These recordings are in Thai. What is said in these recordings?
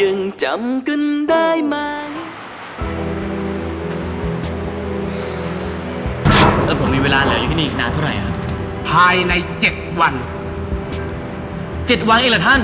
ยังจำกันได้ไหมแล้วผมมีเวลาเหลืออยู่ที่นี่อีกนานเท่าไหร่ครับภายในเจ็ดวัน เจ็ดวันเองเหรอท่าน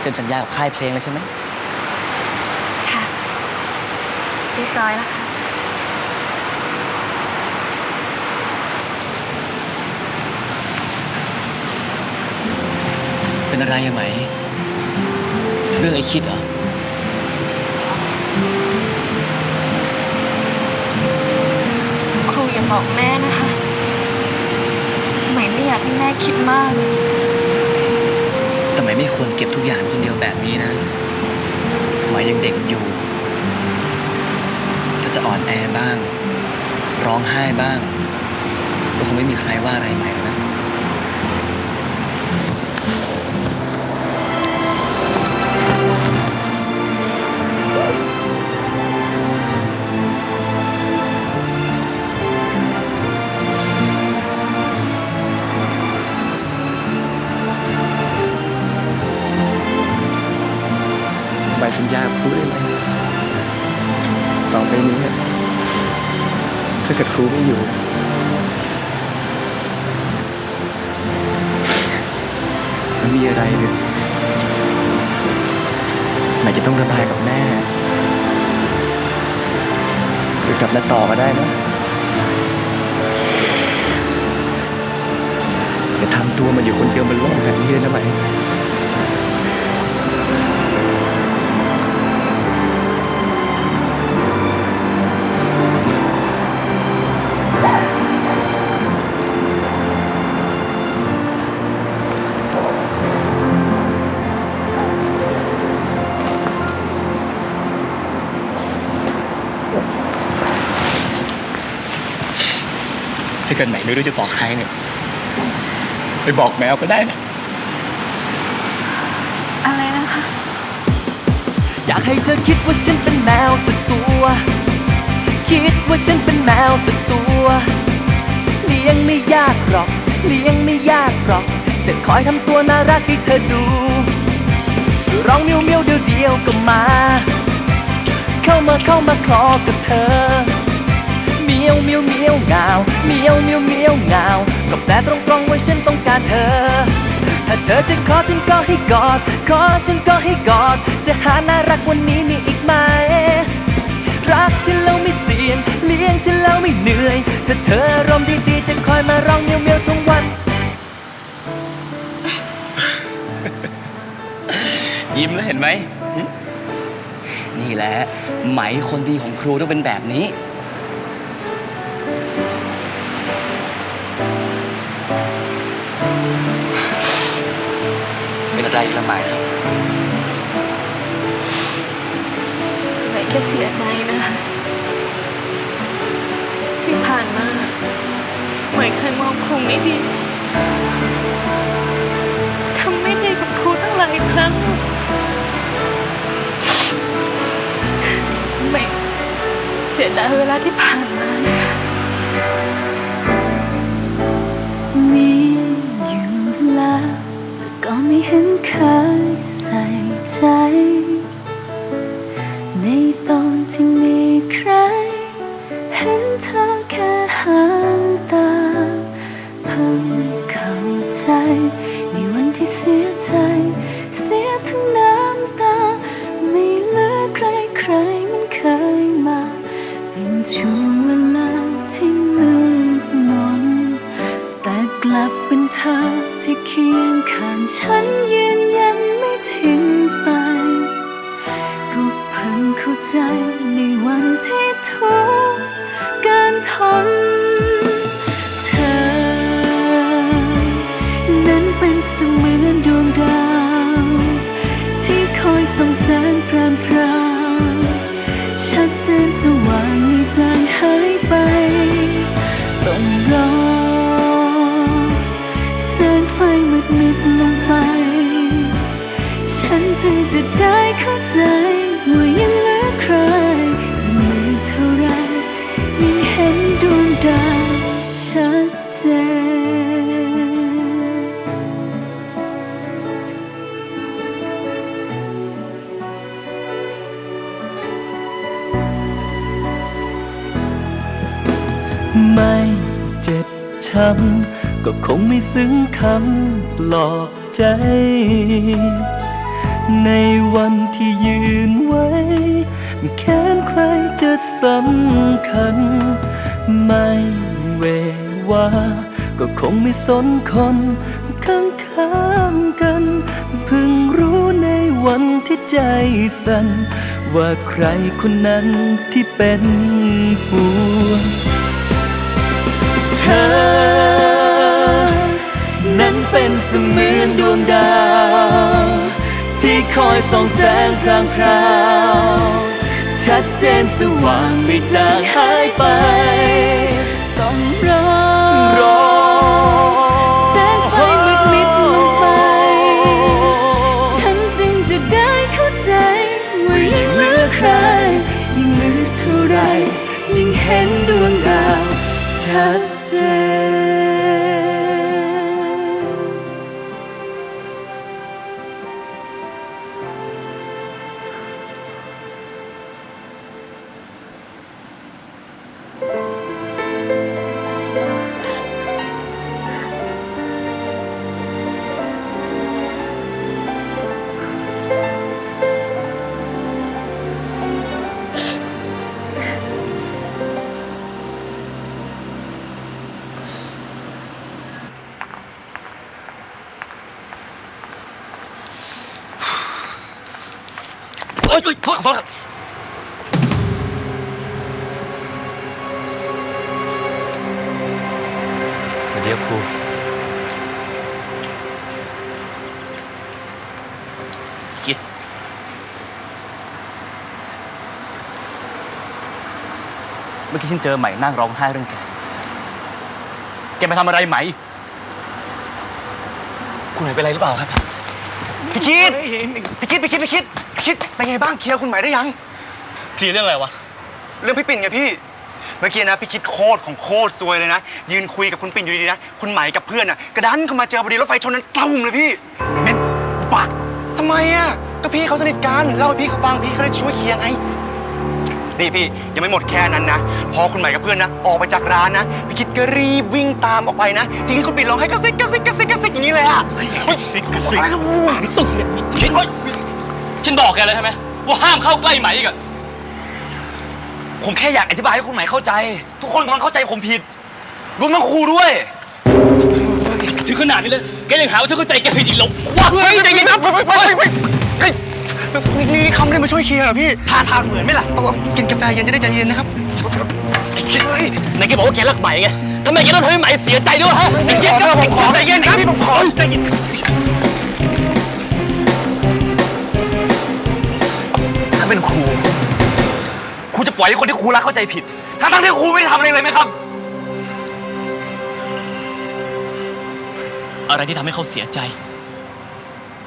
เซ็นสัญญากับค่ายเพลงแล้วใช่ไหม ค่ะเรียบร้อยแล้วค่ะ เป็นอะไรอะไหม เรื่องไอ้คิดเหรอ ครูอย่าบอกแม่นะคะใหม่ไม่อยากให้แม่คิดมากแต่ ไม่ควรเก็บทุกอย่างคนเดียวแบบนี้นะไหมยังเด็กอยู่ ถ้าจะอ่อนแอบ้าง ร้องไห้บ้าง ก็คงไม่มีใครว่าอะไรใหม่นะ กูไม่อยู่ มันมีอะไรเนี่ยไหนจะต้องระบายกับแม่ หรือกับมาต่อก็ได้นะอย่าทำตัวมันอยู่คนเดียวบนโลกแบบนี้เลยนะไหม ถ้าเกิดไหมไม่รู้จะบอกใครเนี่ย ไปบอกแมวก็ได้นะ อะไรนะคะ อยากให้เธอคิดว่าฉันเป็นแมวสักตัว คิดว่าฉันเป็นแมวสักตัว เลี้ยงไม่ยากหรอก เลี้ยงไม่ยากหรอก จะคอยทำตัวน่ารักให้เธอดูร้องเมียวเมียวเดียวเดียวๆก็มา เข้ามาเข้ามาคลอกับเธอเมียวเมียวเมียวงาวเมียวเมียวเมียวงาวก็แปลตรงตรงๆว่าฉันต้องการเธอ ถ้าเธอจะขอฉันก็ให้กอด ขอฉันก็ให้กอด จะหาน่ารักวันนี้มีอีกไหม รักฉันแล้วไม่เสี่ยง เลี้ยงฉันแล้วไม่เหนื่อย ถ้าเธออารมณ์ดีๆจะคอยมาร้องเมียวเมียวๆทั้งวัน ยิ้มแล้วเห็นไหมหึนี่แหละไหมคนดีของครูต้องเป็นแบบนี้ ไรละไหมใหม่แค่เสียใจนะ ที่ผ่านมาใหม่เคยมองครูไม่ดีทำไม่ดีกับครูตั้งหลายครั้งใหม่เสียดายเวลาที่ผ่านมานะค ไม่เห็นเคยใส่ใจ ฉันยืนยันไม่ทิ้งไป ก็เพิ่งเข้าใจในวันที่ทุกการทนเธอ นั้นเป็นเสมือนดวงดาว จะได้เข้าใจว่ายังเหลือใครยังมือเท่าไรยังเห็นดวงดาวชัดเจนไม่เจ็บช้ำก็คงไม่ซึ้งคำปลอบใจ ในวันที่ยืนไว้ แค้นใครจะสำคัญ ไม่เววาก็คงไม่สนคนข้างข้างกันเพิ่งรู้ในวันที่ใจสั่น ว่าใครคนนั้นที่เป็นห่วงเธอ นั้นเป็นเสมือนดวงดาว ที่คอยส่องแสงพรางพราวชัดเจนสว่างไม่จางหายไป ต้องรอรอแสงไฟมืดมิดลงไป ฉันจึงจะได้เข้าใจว่ายังเหลือใคร ยิ่งมืดเท่าไร ยิ่งเห็นดวงดาวชัดเจน โอ๊ยขอโทษครับสวัสดีครับครูคิด เมื่อกี้ฉันเจอใหม่นั่งร้องไห้เรื่องแก แกมาทำอะไรไหม คุณไหนเป็นอะไรหรือเปล่าครับ พี่คิด พี่คิด พี่คิด พี่คิด คิดเป็นไงบ้างเคลียร์คุณหมายได้ยัง เคลียร์เรื่องอะไรวะ เรื่องพี่ปิ่นไงพี่ เมื่อกี้นะพี่คิดโคตรของโคตรซวยเลยนะ ยืนคุยกับคุณปิ่นอยู่ดีๆนะคุณหมายกับเพื่อนอะกระดันเข้ามาเจอพอดีรถไฟชนนั้นตุ้มเลยพี่เม้นหุบปากทำไมอะก็พี่เขาสนิทกันเล่าให้พี่เขาฟังพี่เขาได้ช่วยเคลียร์ไงนี่พี่ยังไม่หมดแค่นั้นนะ พอคุณหมายกับเพื่อนนะ ออกไปจากร้านนะ พี่คิดก็รีบวิ่งตามออกไปนะทิ้งให้คุณปิ่นร้องให้กระซิกกระซิกกระซิกกระซิกอย่างนี้เลยอะกระซิกกระซิกอะไรนะปากนี่ตึงเนี่ยคิดว่า ฉันบอกแกเลยใช่ไหมว่าห้ามเข้าใกล้ไหมอีกอะผมแค่อยากอธิบายให้คุณหมายเข้าใจ ทุกคนกำลังเข้าใจผมผิดรวมทั้งครูด้วย ถึงขนาดนี้เลยแกยังหาว่าฉันเข้าใจแกผิดอีกเหรอวะเฮ้ยใจเย็นครับไม่ไม่ไม่ไม่เฮ้ยนี่นี่คำได้มาช่วยเคลียร์เหรอพี่ทานทานเหมือนไหมล่ะเอาเอากินกาแฟเย็นจะได้ใจเย็นนะครับ ไอ้คิดไหนแกบอกว่าแกรักไหมไงทำไมแกต้องทำให้ไหมเสียใจด้วยฮะไอ้ใจคิเย็ดนครับผมขอใจเย็นครับพี่ผมขอใจเย็น เป็นครูครูจะปล่อยให้คนที่ครูรักเข้าใจผิด ทั้งทั้งๆที่ครูไม่ได้ทำอะไรเลยไหมครับ อะไรที่ทำให้เขาเสียใจ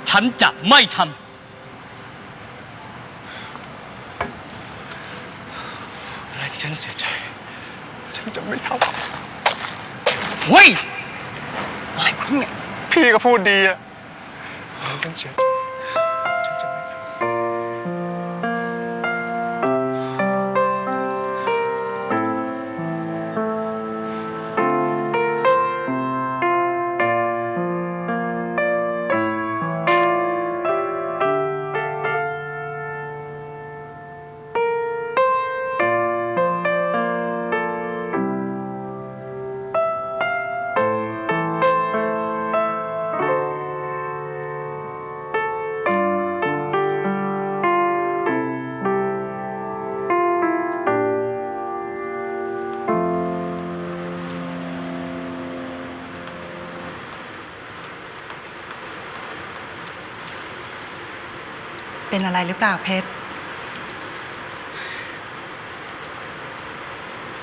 ฉันจะไม่ทำ อะไรที่ฉันเสียใจ ฉันจะไม่ทำเฮ้ยอะไรวะเนี่ยพี่ก็พูดดีอะอะไรฉันเสียใจ เป็นอะไรหรือเปล่าเพชร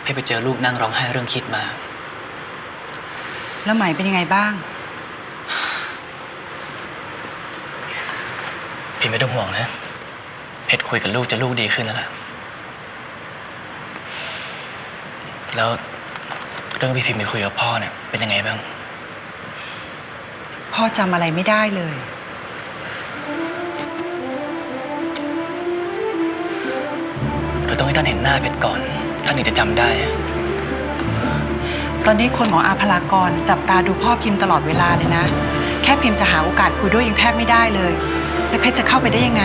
พี่ไปเจอลูกนั่งร้องไห้เรื่องคิดมา แล้วไหมเป็นยังไงบ้าง พี่ไม่ต้องห่วงนะ เพชรคุยกับลูกจะลูกดีขึ้นแล้วล่ะ แล้วเรื่องพี่พิมพ์ไปคุยกับพ่อเนี่ยเป็นยังไงบ้าง พ่อจำอะไรไม่ได้เลย เราต้องให้ท่านเห็นหน้าเพชรก่อน ท่านถึงจะจำได้ ตอนนี้คนของอาภรากรจับตาดูพ่อพิมพ์ตลอดเวลาเลยนะ แค่พิมพ์จะหาโอกาสคุยด้วยยังแทบไม่ได้เลย แล้วเพชรจะเข้าไปได้ยังไง